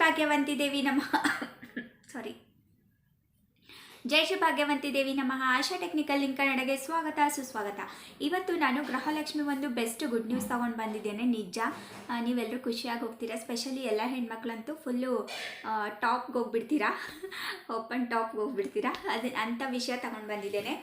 ಭಾಗ್ಯವಂತಿ ದೇವಿ ನಮಃ. ಸಾರಿ ಜೈ ಶ್ರೀ ಭಾಗ್ಯವಂತಿ ದೇವಿ ನಮಃ. ಆಶಾ technical link ಕನ್ನಡಗೆ ಸ್ವಾಗತ, ಸುಸ್ವಾಗತ. ಇವತ್ತು ನಾನು ಗೃಹಲಕ್ಷ್ಮಿ ಒಂದು ಬೆಸ್ಟ್ ಗುಡ್ ನ್ಯೂಸ್ ತೊಗೊಂಡು ಬಂದಿದ್ದೇನೆ, ನಿಜ. ನೀವೆಲ್ಲರೂ ಖುಷಿಯಾಗಿ ಹೋಗ್ತೀರಾ? ಸ್ಪೆಷಲಿ ಎಲ್ಲ ಹೆಣ್ಮಕ್ಳಂತೂ ಫುಲ್ಲು ಟಾಪ್ಗೆ ಹೋಗ್ಬಿಡ್ತೀರಾ? ಓಪನ್ ಟಾಪ್ಗೆ ಹೋಗ್ಬಿಡ್ತೀರಾ? ಅದು ಅಂಥ ವಿಷಯ ತಗೊಂಡು ಬಂದಿದ್ದೇನೆ.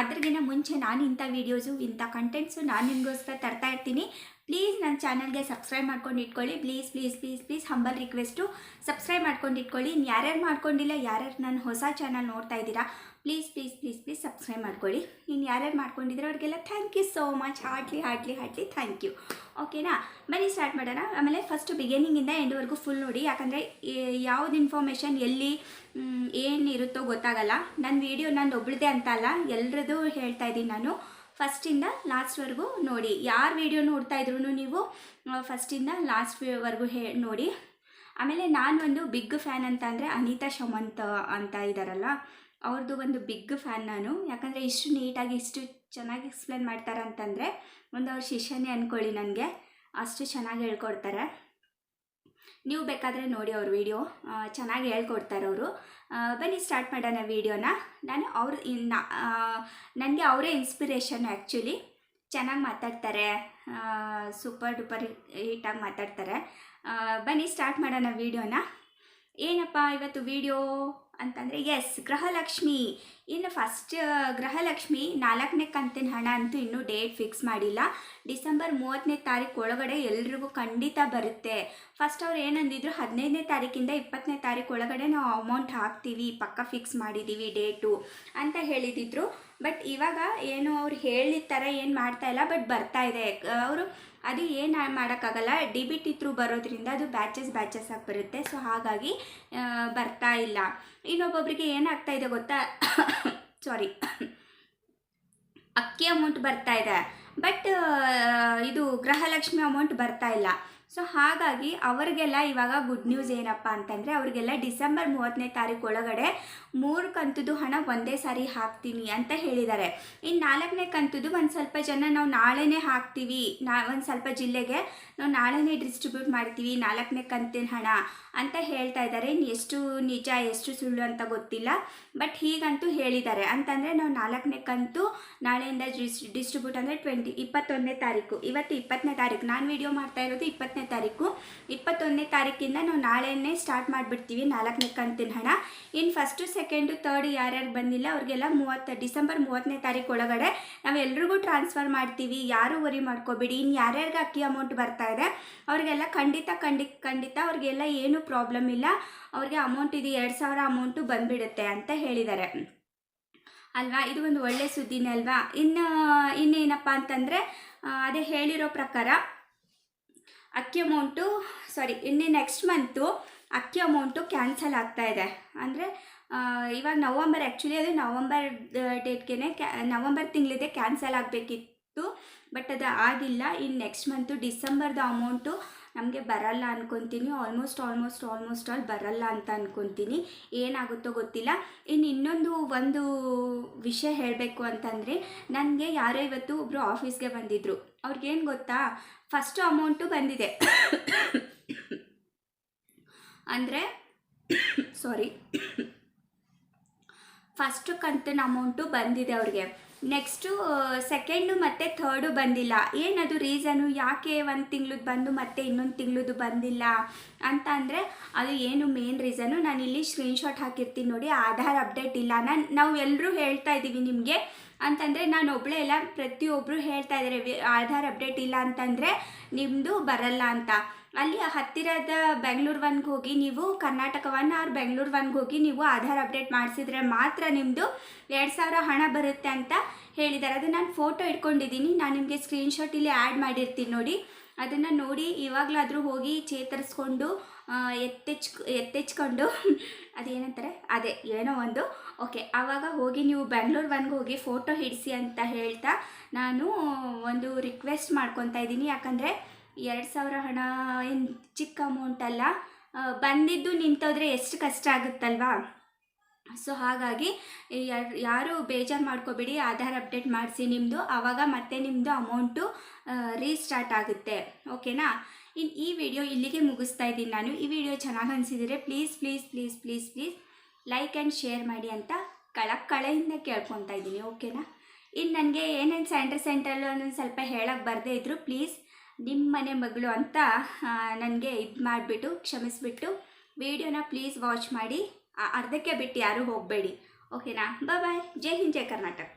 ಅದ್ರಿಗಿಂತ ಮುಂಚೆ ನಾನು ಇಂಥ ವೀಡಿಯೋಸು ಇಂಥ ಕಂಟೆಂಟ್ಸು ನಾನು ನಿಮಗೋಸ್ಕರ ತರ್ತಾ ಇರ್ತೀನಿ. ಪ್ಲೀಸ್ ನನ್ನ ಚಾನಲ್ಗೆ ಸಬ್ಸ್ಕ್ರೈಬ್ ಮಾಡ್ಕೊಂಡು ಇಟ್ಕೊಳ್ಳಿ. Please please please please humble request subscribe ಮಾಡ್ಕೊಂಡು ಇಟ್ಕೊಳ್ಳಿ. ಯಾರ್ಯಾರು ಮಾಡ್ಕೊಂಡಿಲ್ಲ, ಯಾರ್ಯಾರು ನನ್ನ ಹೊಸ ಚಾನಲ್ ನೋಡ್ತಾ ಇದ್ದೀರಾ please please please please subscribe ಮಾಡ್ಕೊಳ್ಳಿ. ಇನ್ನು ಯಾರ್ಯಾರು ಮಾಡ್ಕೊಂಡಿದ್ರೆ ಅವ್ರಿಗೆಲ್ಲ thank you so much heartly heartly heartly thank you ಓಕೆನಾ ಬನ್ನಿ ಸ್ಟಾರ್ಟ್ ಮಾಡೋಣ. ಆಮೇಲೆ ಫಸ್ಟ್ ಬಿಗಿನಿಂಗಿಂದ ಎಂಡ್ವರೆಗೂ ಫುಲ್ ನೋಡಿ. ಯಾಕಂದರೆ ಯಾವ್ದು ಇನ್ಫಾರ್ಮೇಷನ್ ಎಲ್ಲಿ ಏನಿರುತ್ತೋ ಗೊತ್ತಾಗಲ್ಲ. ನನ್ನ ವೀಡಿಯೋ ನಾನು ಒಬ್ಳದೇ ಅಂತ ಅಲ್ಲ. ಎಲ್ರದ್ದು ಹೇಳ್ತಾ ಇದ್ದೀನಿ ನಾನು. ಫಸ್ಟಿಂದ ಲಾಸ್ಟ್ವರೆಗೂ ನೋಡಿ, ಯಾರು ವಿಡಿಯೋ ನೋಡ್ತಾ ಇದ್ರು ನೀವು ಫಸ್ಟಿಂದ ಲಾಸ್ಟ್ವರೆಗೂ ಹೇ, ನೋಡಿ. ಆಮೇಲೆ ನಾನು ಒಂದು ಬಿಗ್ ಫ್ಯಾನ್ ಅಂತ ಅಂದರೆ ಅನಿತಾ ಶಮಂತ್ ಅಂತ ಇದ್ದಾರಲ್ಲ ಅವ್ರದ್ದು ಒಂದು ಬಿಗ್ ಫ್ಯಾನ್ ನಾನು. ಯಾಕಂದರೆ ಇಷ್ಟು ನೀಟಾಗಿ, ಇಷ್ಟು ಚೆನ್ನಾಗಿ ಎಕ್ಸ್ಪ್ಲೇನ್ ಮಾಡ್ತಾರೆ ಅಂತಂದರೆ ಒಂದು ಅವ್ರ ಶಿಷ್ಯನೇ ಅಂದ್ಕೊಳ್ಳಿ ನನಗೆ. ಅಷ್ಟು ಚೆನ್ನಾಗಿ ಹೇಳ್ಕೊಡ್ತಾರೆ. ನೀವು ಬೇಕಾದರೆ ನೋಡಿ ಅವ್ರ ವಿಡಿಯೋ ಚೆನ್ನಾಗಿ ಹೇಳ್ಕೊಡ್ತಾರೆ ಅವರು. ಬನ್ನಿ ಸ್ಟಾರ್ಟ್ ಮಾಡೋಣ ವೀಡಿಯೋನ ನಾನು ಅವ್ರ ನನಗೆ ಅವರೇ ಇನ್ಸ್ಪಿರೇಷನ್ ಆ್ಯಕ್ಚುಲಿ ಚೆನ್ನಾಗಿ ಮಾತಾಡ್ತಾರೆ. ಸೂಪರ್ ಡೂಪರ್ ಹೀಟಾಗಿ ಮಾತಾಡ್ತಾರೆ. ಬನ್ನಿ ಸ್ಟಾರ್ಟ್ ಮಾಡೋಣ ವೀಡಿಯೋನ ಏನಪ್ಪ ಇವತ್ತು ವಿಡಿಯೋ ಅಂತಂದರೆ ಎಸ್ ಗೃಹಲಕ್ಷ್ಮಿ. ಇನ್ನು ಫಸ್ಟ್ ಗೃಹಲಕ್ಷ್ಮಿ ನಾಲ್ಕನೇ ಕಂತಿನ ಹಣ ಅಂತೂ ಇನ್ನೂ ಡೇಟ್ ಫಿಕ್ಸ್ ಮಾಡಿಲ್ಲ. ಡಿಸೆಂಬರ್ ಮೂವತ್ತನೇ ತಾರೀಕು ಒಳಗಡೆ ಎಲ್ರಿಗೂ ಖಂಡಿತ ಬರುತ್ತೆ. ಫಸ್ಟ್ ಅವ್ರು ಏನಂದಿದ್ರು, ಹದಿನೈದನೇ ತಾರೀಕಿಂದ ಇಪ್ಪತ್ತನೇ ತಾರೀಕು ಒಳಗಡೆ ನಾವು ಅಮೌಂಟ್ ಹಾಕ್ತೀವಿ, ಪಕ್ಕ ಫಿಕ್ಸ್ ಮಾಡಿದ್ದೀವಿ ಡೇಟು ಅಂತ ಹೇಳಿದಿದ್ರು. ಬಟ್ ಇವಾಗ ಏನು ಅವ್ರು ಹೇಳಿದ ಥರ ಏನು ಮಾಡ್ತಾ ಇಲ್ಲ ಬಟ್ ಬರ್ತಾ ಇದೆ. ಅವರು ಅದು ಏನು ಮಾಡೋಕ್ಕಾಗಲ್ಲ. ಡಿ ಬಿ ಟಿ ಥ್ರೂ ಬರೋದ್ರಿಂದ ಅದು ಬ್ಯಾಚಸ್ ಬ್ಯಾಚಸ್ ಆಗಿ ಬರುತ್ತೆ. ಸೊ ಹಾಗಾಗಿ ಬರ್ತಾ ಇಲ್ಲ. ಇನ್ನೊಬ್ಬೊಬ್ಬರಿಗೆ ಏನಾಗ್ತಾ ಇದೆ ಗೊತ್ತಾ? ಸಾರಿ ಅಕ್ಕಿ ಅಮೌಂಟ್ ಬರ್ತಾ ಇದೆ. ಬಟ್ ಇದು ಗೃಹಲಕ್ಷ್ಮಿ ಅಮೌಂಟ್ ಬರ್ತಾ ಇಲ್ಲ. ಸೊ ಹಾಗಾಗಿ ಅವರಿಗೆಲ್ಲ ಇವಾಗ ಗುಡ್ ನ್ಯೂಸ್ ಏನಪ್ಪ ಅಂತಂದರೆ ಅವರಿಗೆಲ್ಲ ಡಿಸೆಂಬರ್ ಮೂವತ್ತನೇ ತಾರೀಕು ಒಳಗಡೆ ಮೂರು ಕಂತದ್ದು ಹಣ ಒಂದೇ ಸಾರಿ ಹಾಕ್ತೀನಿ ಅಂತ ಹೇಳಿದ್ದಾರೆ. ಇನ್ನು ನಾಲ್ಕನೇ ಕಂತದ್ದು ಒಂದು ಸ್ವಲ್ಪ ಜನ ನಾವು ನಾಳೆನೇ ಹಾಕ್ತೀವಿ. ನಾ, ಒಂದು ಸ್ವಲ್ಪ ಜಿಲ್ಲೆಗೆ ನಾವು ನಾಳೆನೇ ಡಿಸ್ಟ್ರಿಬ್ಯೂಟ್ ಮಾಡ್ತೀವಿ ನಾಲ್ಕನೇ ಕಂತಿನ ಹಣ ಅಂತ ಹೇಳ್ತಾ ಇದ್ದಾರೆ. ಇನ್ನು ಎಷ್ಟು ನಿಜ, ಎಷ್ಟು ಸುಳ್ಳು ಅಂತ ಗೊತ್ತಿಲ್ಲ. ಬಟ್ ಹೀಗಂತೂ ಹೇಳಿದ್ದಾರೆ. ಅಂತಂದರೆ ನಾವು ನಾಲ್ಕನೇ ಕಂತು ನಾಳೆಯಿಂದ ಡಿಸ್ ಡಿಸ್ಟ್ರಿಬ್ಯೂಟ್ ಅಂದರೆ ಟ್ವೆಂಟಿ, ಇಪ್ಪತ್ತೊಂದನೇ ತಾರೀಕು. ಇವತ್ತು ಇಪ್ಪತ್ತನೇ ತಾರೀಕು. ನಾನು ವಿಡಿಯೋ ಮಾಡ್ತಾ ಇರೋದು ಇಪ್ಪತ್ತನೇ ತಾರೀಕು. ಇಪ್ಪತ್ತೊಂದನೇ ತಾರೀಕಿಂದ ನಾವು ನಾಳೆನೇ ಸ್ಟಾರ್ಟ್ ಮಾಡಿಬಿಡ್ತೀವಿ. ನಾಲ್ಕನೇ ಕಂತಿನ ಹಣ. ಇನ್ನು ಫಸ್ಟು ಸೆಕೆಂಡು ತರ್ಡ್ ಯಾರ್ಯಾರು ಬಂದಿಲ್ಲ, ಅವ್ರಿಗೆಲ್ಲ ಮೂವತ್ತು, ಡಿಸೆಂಬರ್ ಮೂವತ್ತನೇ ತಾರೀಕು ಒಳಗಡೆ ನಾವೆಲ್ರಿಗೂ ಟ್ರಾನ್ಸ್ಫರ್ ಮಾಡ್ತೀವಿ. ಯಾರೂ ವರಿ ಮಾಡ್ಕೋಬೇಡಿ. ಇನ್ನು ಯಾರ್ಯಾರಿಗೆ ಅಕ್ಕಿ ಅಮೌಂಟ್ ಬರ್ತಾ ಇದೆ, ಅವ್ರಿಗೆಲ್ಲ ಖಂಡಿತ, ಖಂಡಿ, ಖಂಡಿತ ಅವ್ರಿಗೆಲ್ಲ ಏನೂ ಪ್ರಾಬ್ಲಮ್ ಇಲ್ಲ. ಅವ್ರಿಗೆ ಅಮೌಂಟ್ ಇದು ಎರಡು ಸಾವಿರ ಅಮೌಂಟು ಬಂದ್ಬಿಡುತ್ತೆ ಅಂತ ಹೇಳಿದ್ದಾರೆ. ಅಲ್ವಾ? ಇದು ಒಂದು ಒಳ್ಳೆ ಸುದ್ದಿನೇ ಅಲ್ವಾ? ಇನ್ನು, ಇನ್ನೇನಪ್ಪ ಅಂತಂದರೆ ಅದೇ ಹೇಳಿರೋ ಪ್ರಕಾರ ಅಕ್ಕಿ ಅಮೌಂಟು ಸಾರಿ ಇನ್ನೇ ನೆಕ್ಸ್ಟ್ ಮಂತು ಅಕ್ಕಿ ಅಮೌಂಟು ಕ್ಯಾನ್ಸಲ್ ಆಗ್ತಾ ಇದೆ. ಅಂದರೆ ಇವಾಗ ನವಂಬರ್ ಆ್ಯಕ್ಚುಲಿ ಅದು ನವಂಬರ್ ಡೇಟ್ಗೆ ಕ್ಯಾ ನವಂಬರ್ ತಿಂಗಳಿದೆ ಕ್ಯಾನ್ಸಲ್ ಆಗಬೇಕಿತ್ತು. ಬಟ್ ಅದು ಆಗಿಲ್ಲ. ಇನ್ನು ನೆಕ್ಸ್ಟ್ ಮಂತು ಡಿಸೆಂಬರ್ದ ಅಮೌಂಟು ನಮಗೆ ಬರಲ್ಲ ಅಂದ್ಕೊತೀನಿ ಆಲ್ಮೋಸ್ಟ್ ಆಲ್ಮೋಸ್ಟ್ ಆಲ್ಮೋಸ್ಟ್ ಆಲ್ ಬರಲ್ಲ ಅಂತ ಅಂದ್ಕೊತೀನಿ ಏನಾಗುತ್ತೋ ಗೊತ್ತಿಲ್ಲ. ಇನ್ನು ಇನ್ನೊಂದು ಒಂದು ವಿಷಯ ಹೇಳಬೇಕು ಅಂತಂದರೆ, ನನಗೆ ಯಾರೋ ಇವತ್ತು ಒಬ್ಬರು ಆಫೀಸ್ಗೆ ಬಂದಿದ್ದರು ಅವ್ರಿಗೇನು ಗೊತ್ತಾ? ಫಸ್ಟು ಅಮೌಂಟು ಬಂದಿದೆ. ಅಂದರೆ ಸಾರಿ ಫಸ್ಟು ಕಂತಿನ ಅಮೌಂಟು ಬಂದಿದೆ ಅವ್ರಿಗೆ. ನೆಕ್ಸ್ಟು ಸೆಕೆಂಡು ಮತ್ತು ಥರ್ಡು ಬಂದಿಲ್ಲ. ಏನದು ರೀಸನು ಯಾಕೆ ಒಂದು ತಿಂಗ್ಳದ್ದು ಬಂದು ಮತ್ತೆ ಇನ್ನೊಂದು ತಿಂಗ್ಳದ್ದು ಬಂದಿಲ್ಲ? ಅಂತ ಅಂದರೆ, ಅದು ಏನು ಮೇನ್ ರೀಸನು ನಾನು ಇಲ್ಲಿ ಸ್ಕ್ರೀನ್ಶಾಟ್ ಹಾಕಿರ್ತೀನಿ ನೋಡಿ. ಆಧಾರ್ ಅಪ್ಡೇಟ್ ಇಲ್ಲ. ನಾನು, ನಾವು ಎಲ್ಲರೂ ಹೇಳ್ತಾ ಇದ್ದೀವಿ ನಿಮಗೆ. ಅಂತಂದರೆ ನಾನು ಒಬ್ಬಳೇ ಇಲ್ಲ ಪ್ರತಿಯೊಬ್ಬರು ಹೇಳ್ತಾ ಇದ್ದಾರೆ ಆಧಾರ್ ಅಪ್ಡೇಟ್ ಇಲ್ಲ ಅಂತಂದರೆ ನಿಮ್ಮದು ಬರಲ್ಲ ಅಂತ. ಅಲ್ಲಿ ಹತ್ತಿರದ ಬೆಂಗಳೂರು ಒನ್ಗೆ ಹೋಗಿ ನೀವು ಕರ್ನಾಟಕ ಒನ್ ಆರ್ ಬೆಂಗಳೂರು ಒನ್ಗೆ ಹೋಗಿ ನೀವು ಆಧಾರ್ ಅಪ್ಡೇಟ್ ಮಾಡಿಸಿದ್ರೆ ಮಾತ್ರ ನಿಮ್ಮದು ಎರಡು ಸಾವಿರ ಹಣ ಬರುತ್ತೆ ಅಂತ ಹೇಳಿದ್ದಾರೆ ಅದು ನಾನು ಫೋಟೋ ಇಟ್ಕೊಂಡಿದ್ದೀನಿ, ನಾನು ನಿಮಗೆ ಸ್ಕ್ರೀನ್ಶಾಟ್ ಇಲ್ಲಿ ಆ್ಯಡ್ ಮಾಡಿರ್ತೀನಿ ನೋಡಿ. ಅದನ್ನು ನೋಡಿ ಇವಾಗಲಾದರೂ ಹೋಗಿ ಚೇತರಿಸ್ಕೊಂಡು ಎತ್ತೆಚ್ ಎತ್ತೆಚ್ಕೊಂಡು, ಅದೇನಂತಾರೆ? ಅದೇ, ಏನೋ ಒಂದು. ಓಕೆ ಆವಾಗ ಹೋಗಿ ನೀವು ಬೆಂಗಳೂರು ಬಂದು ಹೋಗಿ ಫೋಟೋ ಹಿಡಿಸಿ ಅಂತ ಹೇಳ್ತಾ ನಾನು ಒಂದು ರಿಕ್ವೆಸ್ಟ್ ಮಾಡ್ಕೊತಾ ಇದ್ದೀನಿ. ಯಾಕಂದರೆ ಎರಡು ಸಾವಿರ ಹಣ ಏನು ಚಿಕ್ಕ ಅಮೌಂಟ್ ಅಲ್ಲ. ಬಂದಿದ್ದು ನಿಂತೋದ್ರೆ ಎಷ್ಟು ಕಷ್ಟ ಆಗುತ್ತಲ್ವಾ? ಸೊ ಹಾಗಾಗಿ ಯಾರ್- ಬೇಜಾರು ಮಾಡ್ಕೋಬೇಡಿ, ಆಧಾರ್ ಅಪ್ಡೇಟ್ ಮಾಡಿಸಿ ನಿಮ್ಮದು ಆವಾಗ ಮತ್ತೆ ನಿಮ್ಮದು ಅಮೌಂಟು ರೀಸ್ಟಾರ್ಟ್ ಆಗುತ್ತೆ. ಓಕೆನಾ? ಇನ್ನು ಈ ವಿಡಿಯೋ ಇಲ್ಲಿಗೆ ಮುಗಿಸ್ತಾ ಇದ್ದೀನಿ ನಾನು. ಈ ವಿಡಿಯೋ ಚೆನ್ನಾಗಿ ಅನಿಸಿದರೆ please please please please please like and share ಮಾಡಿ ಅಂತ ಕಳ ಕಳೆಯಿಂದ ಕೇಳ್ಕೊತಾ ಇದ್ದೀನಿ. ಓಕೆನಾ? ಇನ್ನು ನನಗೆ ಏನೇನು ಸೆಂಟ್ರ್ ಸೆಂಟ್ರಲ್ಲು ಅನ್ನೋದು ಸ್ವಲ್ಪ ಹೇಳಕ್ಕೆ ಬರದೇ ಇದ್ದರು ಪ್ಲೀಸ್ ನಿಮ್ಮ ಮನೆ ಮಗಳು ಅಂತ ನನಗೆ ಇದು ಮಾಡಿಬಿಟ್ಟು, ಕ್ಷಮಿಸಿಬಿಟ್ಟು ವಿಡಿಯೋನ ಪ್ಲೀಸ್ ವಾಚ್ ಮಾಡಿ. ಅರ್ಧಕ್ಕೆ ಬಿಟ್ಟು ಯಾರೂ ಹೋಗಬೇಡಿ. ಓಕೆನಾ ಬಾಯ್ ಜೈ ಹಿಂದ್ ಜೈ ಕರ್ನಾಟಕ.